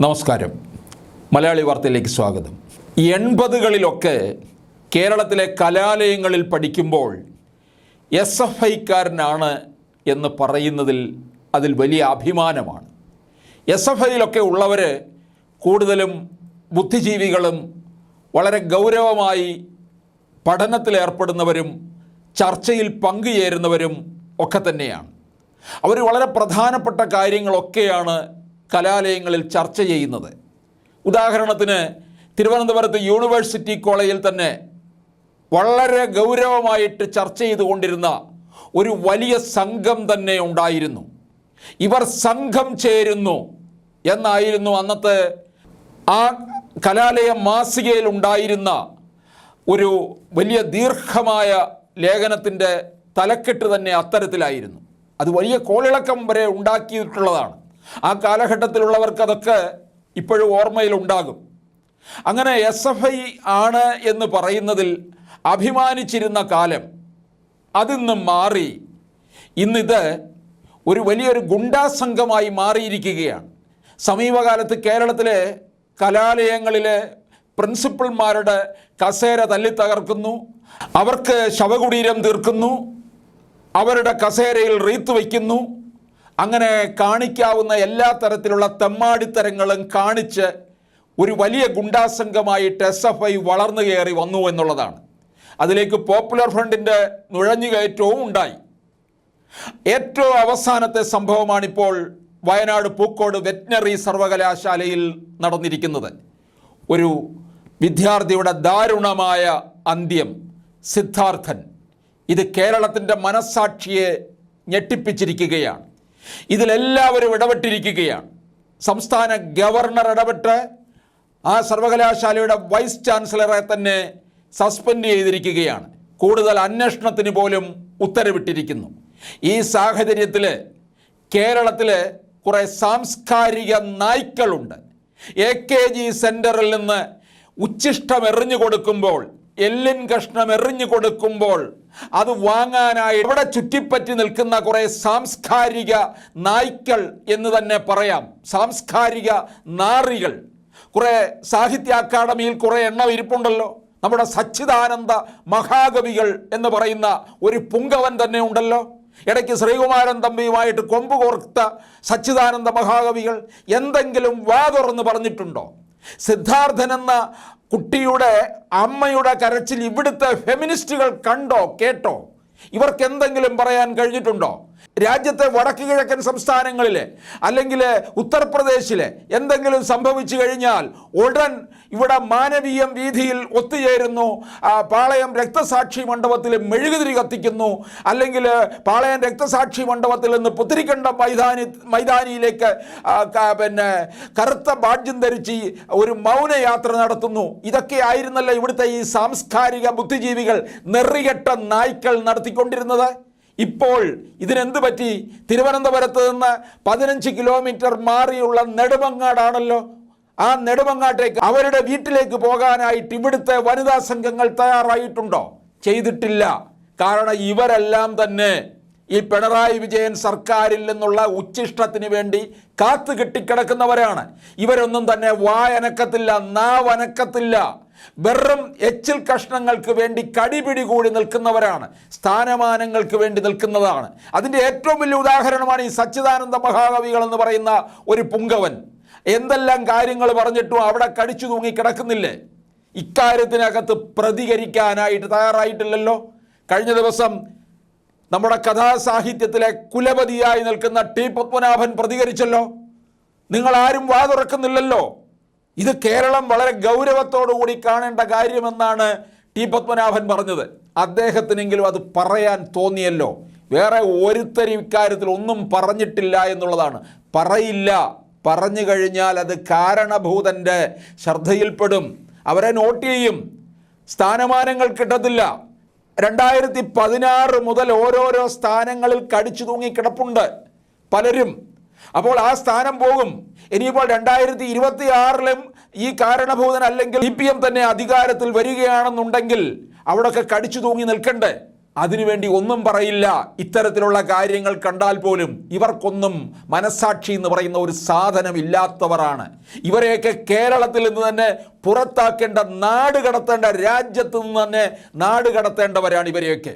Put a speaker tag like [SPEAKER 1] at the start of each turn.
[SPEAKER 1] നമസ്കാരം. മലയാളി വാർത്തയിലേക്ക് സ്വാഗതം. എൺപതുകളിലൊക്കെ കേരളത്തിലെ കലാലയങ്ങളിൽ പഠിക്കുമ്പോൾ എസ് എഫ് ഐക്കാരനാണ് എന്ന് പറയുന്നതിൽ അതിൽ വലിയ അഭിമാനമാണ്. എസ് എഫ് ഐയിലൊക്കെ ഉള്ളവർ കൂടുതലും ബുദ്ധിജീവികളും വളരെ ഗൗരവമായി പഠനത്തിലേർപ്പെടുന്നവരും ചർച്ചയിൽ പങ്കുചേരുന്നവരും ഒക്കെ തന്നെയാണ്. അവർ വളരെ പ്രധാനപ്പെട്ട കാര്യങ്ങളൊക്കെയാണ് കലാലയങ്ങളിൽ ചർച്ച ചെയ്യുന്നത്. ഉദാഹരണത്തിന് തിരുവനന്തപുരത്ത് യൂണിവേഴ്സിറ്റി കോളേജിൽ തന്നെ വളരെ ഗൗരവമായിട്ട് ചർച്ച ചെയ്തുകൊണ്ടിരുന്ന ഒരു വലിയ സംഘം തന്നെ ഉണ്ടായിരുന്നു. ഇവർ സംഘം ചേരുന്നു എന്നായിരുന്നു അന്നത്തെ ആ കലാലയ മാസികയിൽ ഉണ്ടായിരുന്ന ഒരു വലിയ ദീർഘമായ ലേഖനത്തിന്റെ തലക്കെട്ട് തന്നെ അത്തരത്തിലായിരുന്നു. അത് വലിയ കോളിളക്കം വരെ ഉണ്ടാക്കിയിട്ടുള്ളതാണ്. ആ കാലഘട്ടത്തിലുള്ളവർക്ക് അതൊക്കെ ഇപ്പോഴും ഓർമ്മയിലുണ്ടാകും. അങ്ങനെ എസ് എഫ് ഐ ആണ് എന്ന് പറയുന്നതിൽ അഭിമാനിച്ചിരുന്ന കാലം അതിന്ന് മാറി. ഇന്നിത് ഒരു വലിയൊരു ഗുണ്ടാ സംഘമായി മാറിയിരിക്കുകയാണ്. സമീപകാലത്ത് കേരളത്തിലെ കലാലയങ്ങളിലെ പ്രിൻസിപ്പൽമാരുടെ കസേര തല്ലി തകർക്കുന്നു. അവർക്ക് ശവകുടീരം തീർക്കുന്നു. അവരുടെ കസേരയിൽ റീത്ത് വയ്ക്കുന്നു. അങ്ങനെ കാണിക്കാവുന്ന എല്ലാ തരത്തിലുള്ള തെമ്മാടിത്തരങ്ങളും കാണിച്ച് ഒരു വലിയ ഗുണ്ടാസംഘമായിട്ട് എസ് എഫ് ഐ വളർന്നു കയറി വന്നു എന്നുള്ളതാണ്. അതിലേക്ക് പോപ്പുലർ ഫ്രണ്ടിന്റെ നുഴഞ്ഞുകയറ്റവും ഉണ്ടായി. ഏറ്റവും അവസാനത്തെ സംഭവമാണിപ്പോൾ വയനാട് പൂക്കോട് വെറ്റിനറി സർവകലാശാലയിൽ നടന്നിരിക്കുന്നത്. ഒരു വിദ്യാർത്ഥിയുടെ ദാരുണമായ അന്ത്യം സിദ്ധാർത്ഥൻ. ഇത് കേരളത്തിന്റെ മനസ്സാക്ഷിയെ ഞെട്ടിപ്പിച്ചിരിക്കുകയാണ്. ഇതിലെല്ലാവരും ഇടപെട്ടിരിക്കുകയാണ്. സംസ്ഥാന ഗവർണർ ഇടപെട്ട് ആ സർവകലാശാലയുടെ വൈസ് ചാൻസലറെ തന്നെ സസ്പെൻഡ് ചെയ്തിരിക്കുകയാണ്. കൂടുതൽ അന്വേഷണത്തിന് പോലും ഉത്തരവിട്ടിരിക്കുന്നു. ഈ സാഹചര്യത്തിൽ കേരളത്തിൽ കുറേ സാംസ്കാരിക നായ്ക്കളുണ്ട്. എ കെ ജി സെന്ററിൽ നിന്ന് ഉച്ഛിഷ്ടം എറിഞ്ഞു കൊടുക്കുമ്പോൾ എല്ലിൻ കഷ്ണം എറിഞ്ഞു കൊടുക്കുമ്പോൾ അത് വാങ്ങാനായി അവിടെ ചുറ്റിപ്പറ്റി നിൽക്കുന്ന കുറേ സാംസ്കാരിക നായ്ക്കൾ എന്ന് തന്നെ പറയാം. സാംസ്കാരിക നാറികൾ. കുറേ സാഹിത്യ അക്കാദമിയിൽ കുറേ എണ്ണം ഇരിപ്പുണ്ടല്ലോ. നമ്മുടെ സച്ചിദാനന്ദ മഹാകവികൾ എന്ന് പറയുന്ന ഒരു പുങ്കവൻ തന്നെ ഉണ്ടല്ലോ. ഇടയ്ക്ക് ശ്രീകുമാരൻ തമ്പിയുമായിട്ട് കൊമ്പ് കോർത്ത സച്ചിദാനന്ദ മഹാകവികൾ എന്തെങ്കിലും വാ തുറന്ന് പറഞ്ഞിട്ടുണ്ടോ? സിദ്ധാർത്ഥൻ എന്ന കുട്ടിയുടെ അമ്മയുടെ കരച്ചിൽ ഇവിടുത്തെ ഫെമിനിസ്റ്റുകൾ കണ്ടോ കേട്ടോ? ഇവർക്ക് എന്തെങ്കിലും പറയാൻ കഴിഞ്ഞിട്ടുണ്ടോ? രാജ്യത്തെ വടക്ക് കിഴക്കൻ സംസ്ഥാനങ്ങളിലെ അല്ലെങ്കിൽ ഉത്തർപ്രദേശിലെ എന്തെങ്കിലും സംഭവിച്ചു കഴിഞ്ഞാൽ ഉടൻ ഇവിടെ മാനവീയം വീതിയിൽ ഒത്തുചേരുന്നു. പാളയം രക്തസാക്ഷി മണ്ഡപത്തിൽ മെഴുകുതിരി കത്തിക്കുന്നു. അല്ലെങ്കിൽ പാളയം രക്തസാക്ഷി മണ്ഡപത്തിൽ നിന്ന് പുത്തിരിക്കണ്ട മൈതാനി മൈതാനിയിലേക്ക് പിന്നെ കറുത്ത ബാഡ്യം ധരിച്ച് ഒരു മൗനയാത്ര നടത്തുന്നു. ഇതൊക്കെ ആയിരുന്നല്ലോ ഇവിടുത്തെ ഈ സാംസ്കാരിക ബുദ്ധിജീവികൾ നെറികെട്ട നായ്ക്കൾ നടത്തിക്കൊണ്ടിരുന്നത്? ഇപ്പോൾ ഇതിനെന്ത് പറ്റി? തിരുവനന്തപുരത്ത് നിന്ന് പതിനഞ്ച് കിലോമീറ്റർ മാറിയുള്ള നെടുമങ്ങാടാണല്ലോ. ആ നെടുമങ്ങാട്ടേക്ക് അവരുടെ വീട്ടിലേക്ക് പോകാനായിട്ട് ഇവിടുത്തെ വനിതാ സംഘങ്ങൾ തയ്യാറായിട്ടുണ്ടോ? ചെയ്തിട്ടില്ല. കാരണം ഇവരെല്ലാം തന്നെ ഈ പിണറായി വിജയൻ സർക്കാരിൽ നിന്നുള്ള ഉച്ഛിഷ്ടത്തിന് വേണ്ടി കാത്തു കെട്ടിക്കിടക്കുന്നവരാണ്. ഇവരൊന്നും തന്നെ വായനക്കത്തില്ല നാവനക്കത്തില്ല. വെറും എച്ചിൽ കഷ്ണങ്ങൾക്ക് വേണ്ടി കടിപിടി കൂടി നിൽക്കുന്നവരാണ് സ്ഥാനമാനങ്ങൾക്ക് വേണ്ടി നിൽക്കുന്നതാണ്. അതിന്റെ ഏറ്റവും വലിയ ഉദാഹരണമാണ് ഈ സച്ചിദാനന്ദ മഹാകവികൾ എന്ന് പറയുന്ന ഒരു പുങ്കവൻ. എന്തെല്ലാം കാര്യങ്ങൾ പറഞ്ഞിട്ടും അവിടെ കടിച്ചു തൂങ്ങി കിടക്കുന്നില്ലേ? ഇക്കാര്യത്തിനകത്ത് പ്രതികരിക്കാനായിട്ട് തയ്യാറായിട്ടില്ലല്ലോ. കഴിഞ്ഞ ദിവസം നമ്മുടെ കഥാസാഹിത്യത്തിലെ കുലപതിയായി നിൽക്കുന്ന ടി പത്മനാഭൻ പ്രതികരിച്ചല്ലോ. നിങ്ങൾ ആരും വാതുറക്കുന്നില്ലല്ലോ. ഇത് കേരളം വളരെ ഗൗരവത്തോടുകൂടി കാണേണ്ട കാര്യമെന്നാണ് ടി പത്മനാഭൻ പറഞ്ഞത്. അദ്ദേഹത്തിനെങ്കിലും അത് പറയാൻ തോന്നിയല്ലോ. വേറെ ഒരുത്തരി ഇക്കാര്യത്തിൽ ഒന്നും പറഞ്ഞിട്ടില്ല എന്നുള്ളതാണ്. പറയില്ല. പറഞ്ഞു കഴിഞ്ഞാൽ അത് കാരണഭൂതന്റെ ശ്രദ്ധയിൽപ്പെടും. അവരെ നോട്ട് ചെയ്യും. സ്ഥാനമാനങ്ങൾ കിട്ടത്തില്ല. രണ്ടായിരത്തി പതിനാറ് മുതൽ ഓരോരോ സ്ഥാനങ്ങളിൽ കടിച്ചു തൂങ്ങി കിടപ്പുണ്ട് പലരും. അപ്പോൾ ആ സ്ഥാനം പോകും. ഇനിയിപ്പോൾ രണ്ടായിരത്തി ഇരുപത്തി ആറിലും ഈ കാരണഭൂതൻ അല്ലെങ്കിൽ ഇ പി എം തന്നെ അധികാരത്തിൽ വരികയാണെന്നുണ്ടെങ്കിൽ അവിടെയൊക്കെ കടിച്ചു തൂങ്ങി നിൽക്കണ്ടേ? അതിനുവേണ്ടി ഒന്നും പറയില്ല. ഇത്തരത്തിലുള്ള കാര്യങ്ങൾ കണ്ടാൽ പോലും ഇവർക്കൊന്നും മനസാക്ഷി എന്ന് പറയുന്ന ഒരു സാധനം ഇല്ലാത്തവരാണ് ഇവരെയൊക്കെ കേരളത്തിൽ നിന്ന് തന്നെ പുറത്താക്കേണ്ട നാട് കടത്തേണ്ട രാജ്യത്ത് നിന്ന് തന്നെ നാട് കടത്തേണ്ടവരാണ് ഇവരെയൊക്കെ.